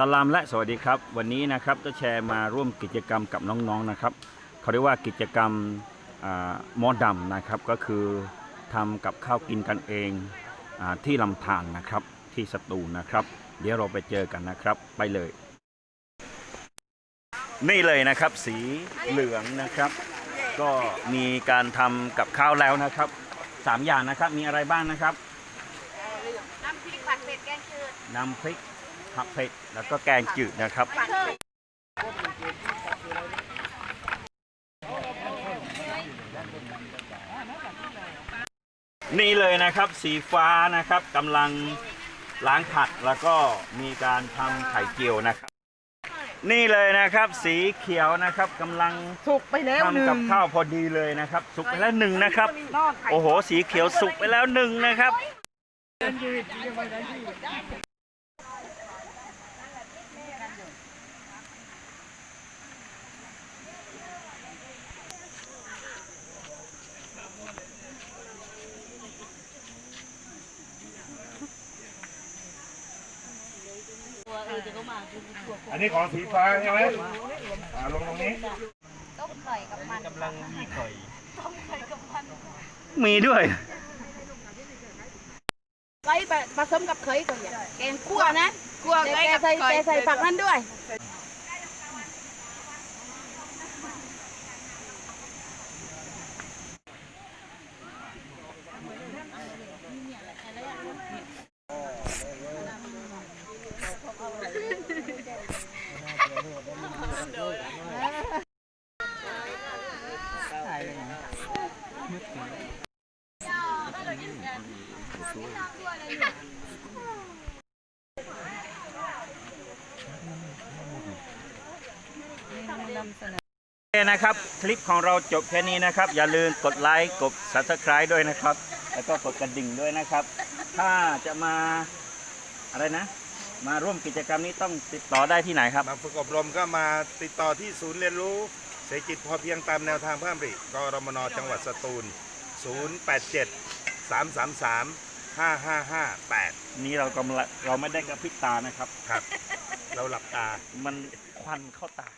สลามและสวัสดีครับ วันนี้นะครับก็แชร์มาร่วมกิจกรรมกับน้องๆนะครับเขาเรียกว่ากิจกรรมอาหมอดำนะครับก็คือทำกับข้าวกินกันเองอาที่ลำธารนะครับที่สตูลนะครับ เดี๋ยวเราไปเจอกันนะครับไปเลย นี่เลยนะครับสีเหลืองนะครับ ก็มีการทำกับข้าวแล้วนะครับสามอย่างนะครับมีอะไรบ้างนะครับน้ำพริกผัดเผ็ดแกงจืดน้ำพริก ผักเผ็ดแล้วก็แกงจืดนะครับผัดเผ็ดนี่เลยนะครับสีฟ้านะครับกำลังล้างผักแล้วก็มีการทำไข่เจียวนะครับ นี่เลยนะครับสีเขียวนะครับกำลังสุกไปแล้วหนึ่ทำงกับข้าวพอดีเลยนะครับ สุกไปแล้วหนึ่งนะครับนอกไข่โอ้โห สีเขียวสุกไปแล้วหนึ่งนะครับ อันนี้ของสีฟ้าใช่ไหมอ่าลงตรงนี้ ต้มไข่กับมันกำลังมีไข่มีด้วยไก่ผสมกับไข่ก่อนอย่าแกงคั่วนะคั่วไก่ใส่ใส่ใส่ผักนั่นด้วย โอเคนะครับ คลิปของเราจบแค่นี้นะครับ อย่าลืมกดไลค์กด subscribe ด้วยนะครับ แล้วก็กดกระดิ่งด้วยนะครับ ถ้าจะมาอะไรนะ มาร่วมกิจกรรมนี้ต้องติดต่อได้ที่ไหนครับ มาฝึกอบรมก็มาติดต่อที่ศูนย์เรียนรู้เศรษฐกิจพอเพียงตามแนวทางพระมริกรมนจังหวัดสตูล 087 333 5558นี่เรากำลังเราไม่ได้กระพริบตานะครับ ครับ เราหลับตา มันควันเข้าตา